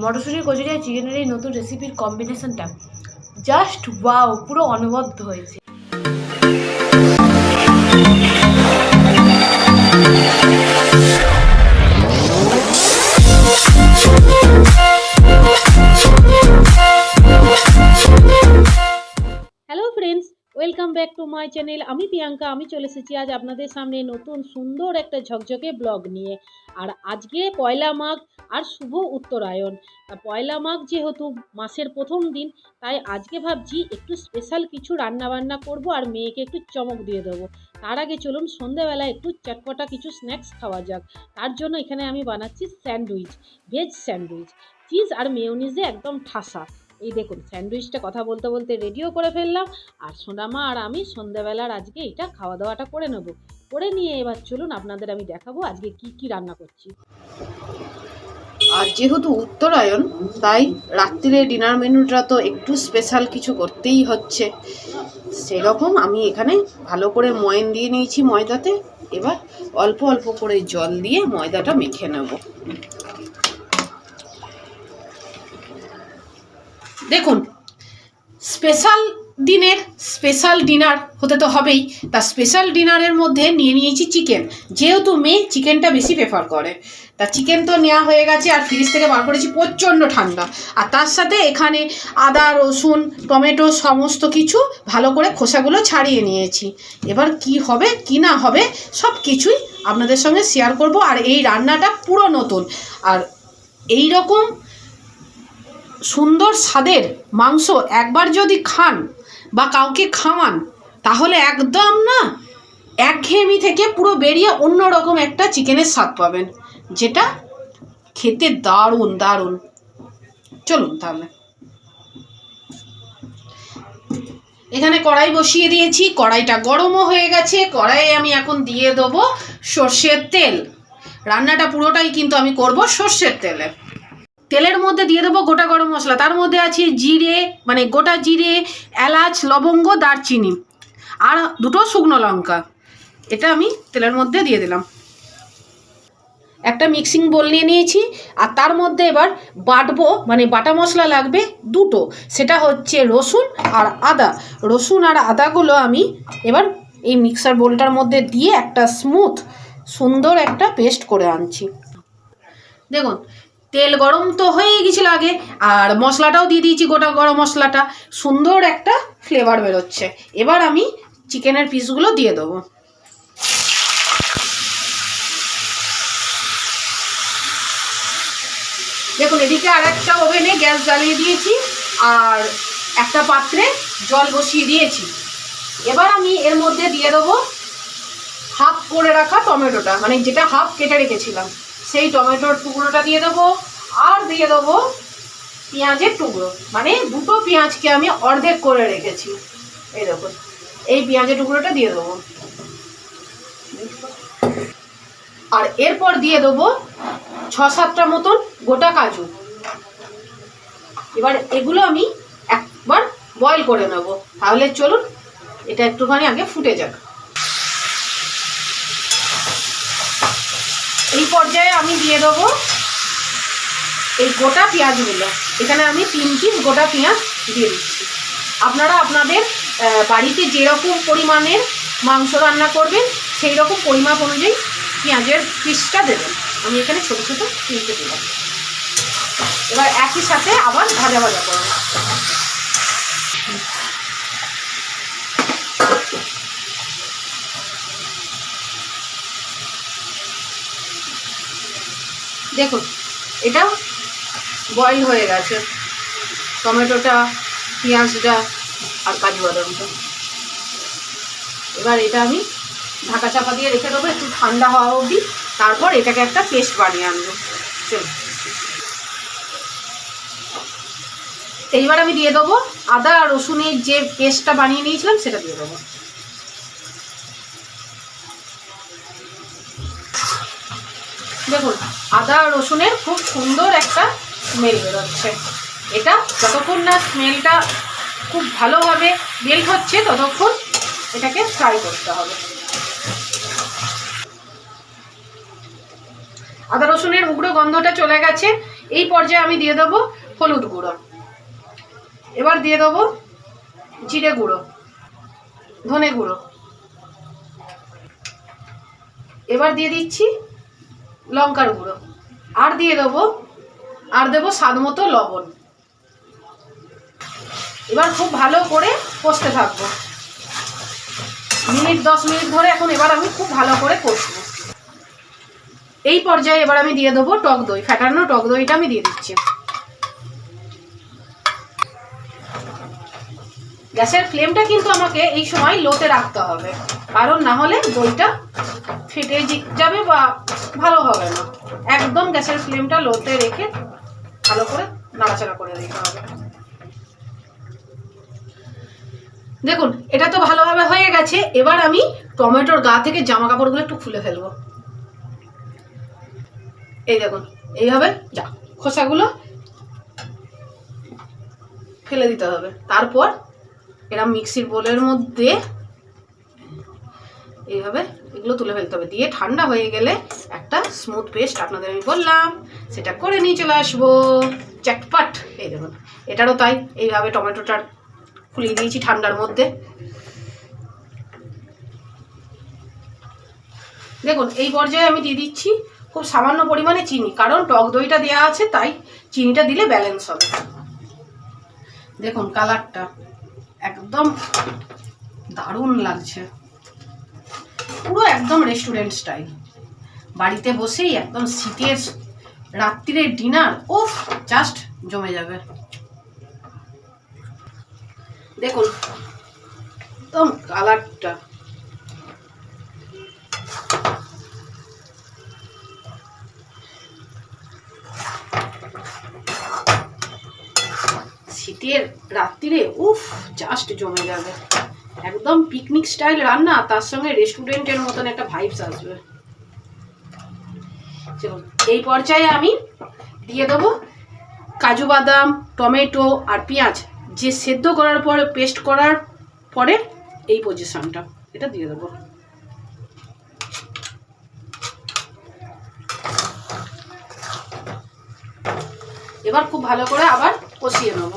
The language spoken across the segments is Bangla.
মটরশুঁটি কচুরি আর চিকেনের এই নতুন রেসিপির কম্বিনেশনটা জাস্ট ওয়াও পুরো অনবদ্য হয়েছে। Welcome back to my channel আমি প্রিয়াঙ্কা, আমি চলে এসেছি আজ আপনাদের সামনে নতুন সুন্দর একটা ঝকঝকে ব্লগ নিয়ে। আর আজকে পয়লা মাঘ আর শুভ উত্তরায়ণ। পয়লা মাঘ যেহেতু মাসের প্রথম দিন, তাই আজকে ভাবছি একটু স্পেশাল কিছু রান্না বান্না করব আর মেয়েকে একটু চমক দিয়ে দেবো। তার আগে চলুন সন্ধেবেলা একটু চটপটা কিছু স্ন্যাক্স খাওয়া যাক। তার জন্য এখানে আমি বানাচ্ছি স্যান্ডউইচ ভেজ স্যান্ডউইচ চিজ আর মেয়োনিজে একদম ঠাসা। এই দেখুন, স্যান্ডউইচটা কথা বলতে বলতে রেডিও করে ফেললাম। আর সোনামা আর আমি সন্ধ্যাবেলার আজকে এটা খাওয়া দাওয়াটা করে নেব। করে নিয়ে এবার চলুন আপনাদের আমি দেখাবো আজকে কি কি রান্না করছি। আর যেহেতু উত্তরায়ণ, তাই রাত্রিরে ডিনার মেনুটা তো একটু স্পেশাল কিছু করতেই হচ্ছে। সেরকম আমি এখানে ভালো করে ময়ন দিয়ে নিয়েছি ময়দাতে। এবার অল্প অল্প করে জল দিয়ে ময়দাটা মেখে নেব। দেখুন স্পেশাল দিনের স্পেশাল ডিনার হতে তো হবেই। তা স্পেশাল ডিনারের মধ্যে নিয়ে নিয়েছি চিকেন যেহেতু মেয়ে চিকেনটা বেশি প্রেফার করে। তা চিকেন তো নেওয়া হয়ে গেছে আর ফ্রিজ থেকে বার করেছি প্রচণ্ড ঠান্ডা। আর তার সাথে এখানে আদা, রসুন, টমেটো সমস্ত কিছু ভালো করে খোসাগুলো ছাড়িয়ে নিয়েছি। এবার কি হবে, কি না হবে, সব কিছুই আপনাদের সঙ্গে শেয়ার করব। আর এই রান্নাটা পুরো নতুন। আর এই রকম সুন্দর স্বাদের মাংস একবার যদি খান বা কাউকে খাওয়ান, তাহলে একদম না, একঘেয়েমি থেকে পুরো বেরিয়ে অন্যরকম একটা চিকেনের স্বাদ পাবেন, যেটা খেতে দারুণ দারুণ। চলুন তাহলে। এখানে কড়াই বসিয়ে দিয়েছি, কড়াইটা গরমও হয়ে গেছে, কড়াইয়ে আমি এখন দিয়ে দেবো সর্ষের তেল। রান্নাটা পুরোটাই কিন্তু আমি করব সর্ষের তেলে। তেলের মধ্যে দিয়ে দেবো গোটা গরম মশলা। তার মধ্যে আছে জিরে মানে গোটা জিরে, এলাচ, লবঙ্গ, দারচিনি আর দুটো শুকনো লঙ্কা। এটা আমি তেলের মধ্যে দিয়ে দিলাম। একটা মিক্সিং বোল নিয়ে নিয়েছি আর তার মধ্যে এবার বাটবো মানে বাটা মশলা লাগবে দুটো। সেটা হচ্ছে রসুন আর আদা। রসুন আর আদাগুলো আমি এবার এই মিক্সার বোলটার মধ্যে দিয়ে একটা স্মুথ সুন্দর একটা পেস্ট করে আনছি। দেখুন তেল গরম তো হয়েই গেছিল আগে, আর মশলাটাও দিয়ে দিয়েছি গোটা গরম মশলাটা। সুন্দর একটা ফ্লেভার বেরোচ্ছে। এবার আমি চিকেনের পিসগুলো দিয়ে দেবো। দেখুন, এদিকে আর একটা ওভেনে গ্যাস জ্বালিয়ে দিয়েছি, আর একটা পাত্রে জল বসিয়ে দিয়েছি। এবার আমি এর মধ্যে দিয়ে দেবো হাফ করে রাখা টমেটোটা মানে যেটা হাফ কেটে রেখেছিলাম। সেই টমেটোর টুকরোটা দিয়ে দেবো, আর দিয়ে দেবো পেঁয়াজের টুকরো। মানে দুটো পেঁয়াজকে আমি অর্ধেক করে রেখেছি। এই দেখুন, এই পেঁয়াজের টুকরোটা দিয়ে দেবো। আর এরপর দিয়ে দেবো ছ সাতটা মতন গোটা কাজু। এবার এগুলো আমি একবার বয়েল করে নেব। তাহলে চলুন, এটা একটুখানি আগে ফুটে যাক। এই পর্যায়ে আমি দিয়ে দেবো এই গোটা পেঁয়াজগুলো। এখানে আমি তিন পিস গোটা পেঁয়াজ দিয়ে দিচ্ছি। আপনারা আপনাদের বাড়িতে যেরকম পরিমাণের মাংস রান্না করবেন সেই রকম পরিমাপ অনুযায়ী পেঁয়াজের পিসটা দেবেন। আমি এখানে ছোটো ছোটো তিনটে দিলাম। এবার একই সাথে আবার ভাজা ভাজা করব। দেখুন এটা বয়েল হয়ে গেছে। টমেটোটা, পেঁয়াজটা আর কাজু বাদামটা। এবার এটা আমি ঢাকা চাপা দিয়ে রেখে দেবো, একটু ঠান্ডা হওয়া অবধি। তারপর এটাকে একটা পেস্ট বানিয়ে আনব। চল এইবার আমি দিয়ে দেবো আদা আর রসুনের যে পেস্টটা বানিয়ে নিয়েছিলাম, সেটা দিয়ে দেবো। দেখুন, আদা রসুনের খুব সুন্দর একটা স্মেল বেরোচ্ছে। এটা যতক্ষণ না স্মেলটা খুব ভালোভাবে মেল্ট হচ্ছে, ততক্ষণ এটাকে ফ্রাই করতে হবে। আদা রসুনের উগ্র গন্ধটা চলে গেছে। এই পর্যায়ে আমি দিয়ে দেবো হলুদ গুঁড়ো। এবার দিয়ে দেবো জিরে গুঁড়ো, ধনে গুঁড়ো। এবার দিয়ে দিচ্ছি লঙ্কার গুঁড়ো। আর দিয়ে দেবো, আর দেবো স্বাদ মতো লবণ। এবার খুব ভালো করে কষতে থাকব। মিনিট, দশ মিনিট ধরে এখন এবার আমি খুব ভালো করে কষবো। এই পর্যায়ে এবার আমি দিয়ে দেবো টক দই। ফ্যাটানো টক দইটা আমি দিয়ে দিচ্ছি। গ্যাসের ফ্লেমটা কিন্তু আমাকে এই সময় লোতে রাখতে হবে। কারণ না হলে দইটা ফেটে যাবে বা ভালো হবে না। একদম গ্যাসের ফ্লেমটা লোতে রেখে ভালো করে নাড়াচাড়া করে দিতে হবে। দেখুন, এটা তো ভালোভাবে হয়ে গেছে। এবার আমি টমেটোর গা থেকে জামা কাপড়গুলো একটু খুলে ফেলব। এই দেখুন, এইভাবে যা, খোসাগুলো ফেলে দিতে হবে। তারপর এরা মিক্সির বোলের মধ্যে এইভাবে এগুলো তুলে ফেলতে হবে। দিয়ে ঠান্ডা হয়ে গেলে একটা স্মুথ পেস্ট আপনাদের আমি বললাম। সেটা করে নিয়ে চলে আসব। চ্যাটপাট এই দেখুন, এটারও তাই, এইভাবে টমেটোটার খুলিয়ে দিয়েছি ঠান্ডার মধ্যে। দেখুন, এই পর্যায়ে আমি দিয়ে দিচ্ছি খুব সামান্য পরিমাণে চিনি, কারণ টক দইটা দেওয়া আছে, তাই চিনিটা দিলে ব্যালেন্স হবে। দেখুন কালারটা একদম দারুণ লাগছে। পুরো একদম রেস্টুরেন্ট স্টাইল বাড়িতে বসেই একদম শীতের রাত্রিরের ডিনার ওফ জাস্ট জমে যাবে। দেখুন, একদম কালারটা শীতের রাত্রিরে, উফ জাস্ট জমে যাবে। একদম পিকনিক স্টাইল রান্না, তার সঙ্গে রেস্টুরেন্টের মতন একটা ভাইবস আসবে। এই পর্যায়ে আমি দিয়ে দেবো কাজু বাদাম, টমেটো আর পেঁয়াজ। যে সেদ্ধ করার পরে পেস্ট করার পরে এই পজিশনটা এটা দিয়ে দেবো। এবার খুব ভালো করে আবার কষিয়ে নেব।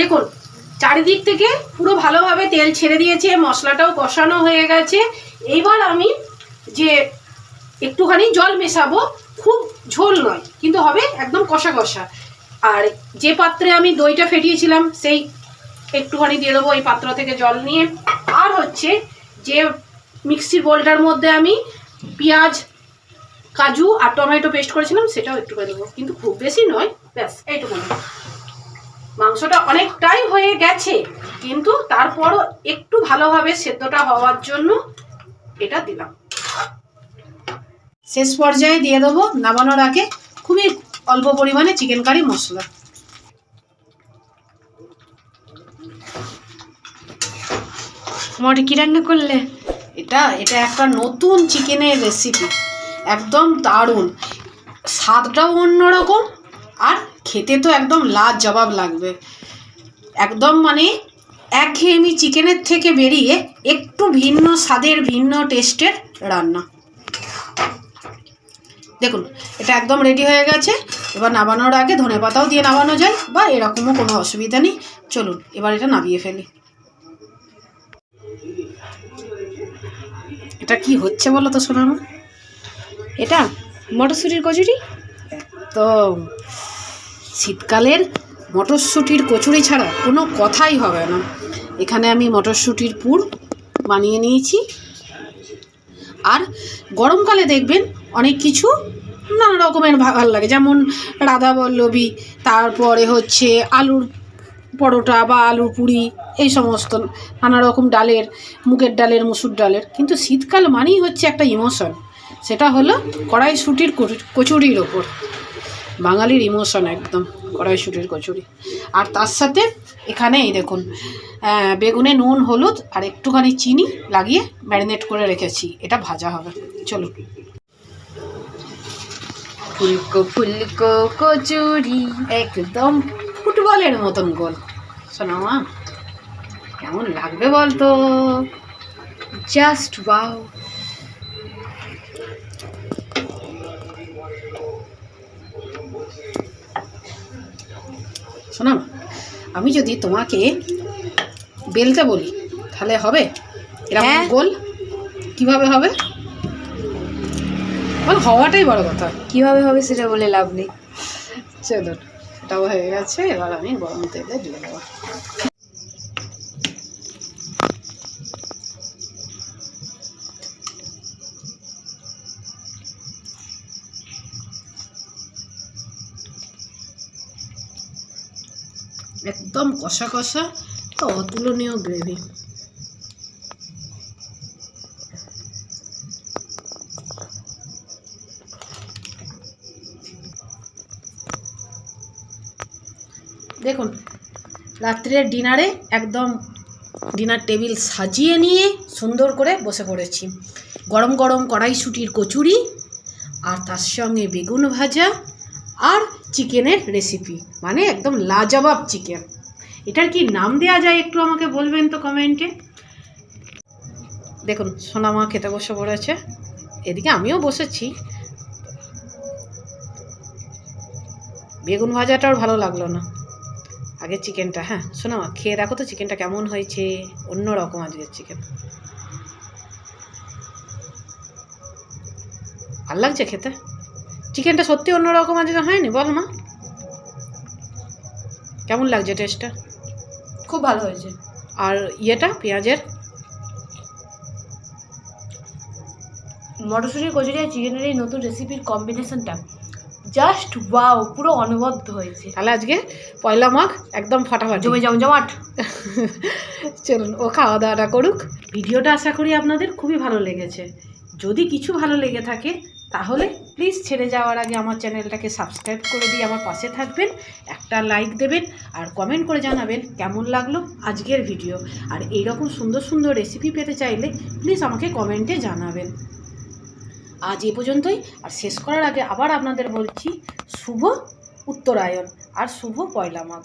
দেখুন, চারিদিক থেকে পুরো ভালোভাবে তেল ছেড়ে দিয়েছে, মশলাটাও কষানো হয়ে গেছে। এইবার আমি যে একটুখানি জল মেশাবো, খুব ঝোল নয়, কিন্তু হবে একদম কষা কষা। আর যে পাত্রে আমি দইটা ফেটিয়েছিলাম, সেই একটুখানি দিয়ে দেবো এই পাত্র থেকে জল নিয়ে। আর হচ্ছে যে মিক্সির বোলটার মধ্যে আমি পেঁয়াজ, কাজু আর টমেটো পেস্ট করেছিলাম, সেটাও একটু করে দেবো। কিন্তু খুব বেশি নয়, ব্যাস, এইটুকুনি। মাংসটা অনেকটাই হয়ে গেছে কিন্তু তারপরও একটু ভালোভাবে সেদ্ধটা হওয়ার জন্য এটা দিলাম। শেষ পর্যায়ে দিয়ে দেবো নামানোর আগে খুবই অল্প পরিমাণে চিকেন কারি মশলা। তোমার কি রান্না করলে? এটা এটা একটা নতুন চিকেনের রেসিপি একদম দারুণ। স্বাদটাও অন্যরকম খেতে তো একদম লাজ জবাব লাগবে। একদম মানে একঘেয়েমি চিকেনের থেকে বেরিয়ে একটু ভিন্ন স্বাদের, ভিন্ন টেস্টের রান্না। দেখুন, এটা একদম রেডি হয়ে গেছে। এবার নামানোর আগে ধনে পাতাও দিয়ে নামানো যায় বা এরকমও কোনো অসুবিধা নেই। চলুন, এবার এটা নামিয়ে ফেলি। এটা কি হচ্ছে বলো তো শোনানো এটা মটরশুটির কচুরি? তো শীতকালের মটরশুঁটির কচুরি ছাড়া কোনো কথাই হবে না। এখানে আমি মটরশুঁটির পুর বানিয়ে নিয়েছি। আর গরমকালে দেখবেন অনেক কিছু নানা রকমের ভালো লাগে। যেমন রাধা বল্লভী তারপরে হচ্ছে আলুর পরোটা বা আলুর পুরি, এই সমস্ত নানা রকম ডালের, মুগের ডালের, মুসুর ডালের। কিন্তু শীতকাল মানেই হচ্ছে একটা ইমোশন। সেটা হলো কড়াইশুটির কচু- কচুরির ওপর। বাঙালির ইমোশন একদম কড়াইশুটির কচুরি। আর তার সাথে এখানে এই দেখুন বেগুনে নুন হলুদ আর একটুখানি চিনি লাগিয়ে ম্যারিনেট করে রেখেছি এটা ভাজা হবে। চলুন। ফুলকো ফুলকো কচুরি একদম ফুটবলের মতন গোল। শোনো মা কেমন লাগবে বলতো? জাস্ট ওয়াও শোনা আমি যদি তোমাকে বেলতে বলি তাহলে হবে? এরকম হ্যাঁ। গোল? কীভাবে হবে? বল হওয়াটাই বড় কথা। কীভাবে হবে সেটা বলে লাভ নেই। চলো এটাও হয়ে গেছে এবার আমি গরম তেলে দিয়ে দেবো। একদম কষা কষা তো অতুলনীয় গ্রেভি দেখুন, রাত্রের ডিনারে একদম ডিনার টেবিল সাজিয়ে নিয়ে সুন্দর করে বসে পড়েছি। গরম গরম কড়াইশুটির কচুরি আর তার সঙ্গে বেগুন ভাজা আর চিকেনের রেসিপি মানে একদম লাজবাব চিকেন। এটার কি নাম দেওয়া যায় একটু আমাকে বলবেন তো কমেন্টে? দেখুন সোনামা খেতে বসে পড়েছে। এদিকে আমিও বসেছি। বেগুন ভাজাটাও ভালো লাগল না। আগে চিকেনটা হ্যাঁ শোনো মা, খেয়ে দেখো তো চিকেনটা কেমন হয়েছে। অন্য রকম আজকের চিকেন। ভালো লাগছে খেতে? চিকেনটা সত্যি অন্য রকম আজকে হয়নি? বল মা। কেমন লাগছে টেস্টটা খুব ভালো হয়েছে। আর ইয়েটা পেঁয়াজের? মটরশুঁটির কচুরি আর চিকেনের এই নতুন রেসিপির কম্বিনেশনটা জাস্ট ওয়াও পুরো অনবদ্য হয়েছে। তাহলে আজকে পয়লা মাঘ একদম ফাটাফাটি। জমে জম জমাট। চলুন ও খাওয়া দাওয়াটা করুক। ভিডিওটা আশা করি আপনাদের খুবই ভালো লেগেছে। যদি কিছু ভালো লেগে থাকে তাহলে প্লিজ ছেড়ে যাওয়ার আগে আমার চ্যানেলটাকে সাবস্ক্রাইব করে দিয়ে আমার পাশে থাকবেন, একটা লাইক দেবেন আর কমেন্ট করে জানাবেন কেমন লাগল আজকের ভিডিও আর এইরকম সুন্দর সুন্দর রেসিপি পেতে চাইলে প্লিজ আমাকে কমেন্টে জানাবেন। আজ এ পর্যন্তই, আর শেষ করার আগে আবার আপনাদের বলছি, শুভ উত্তরায়ণ আর শুভ পয়লা মাঘ।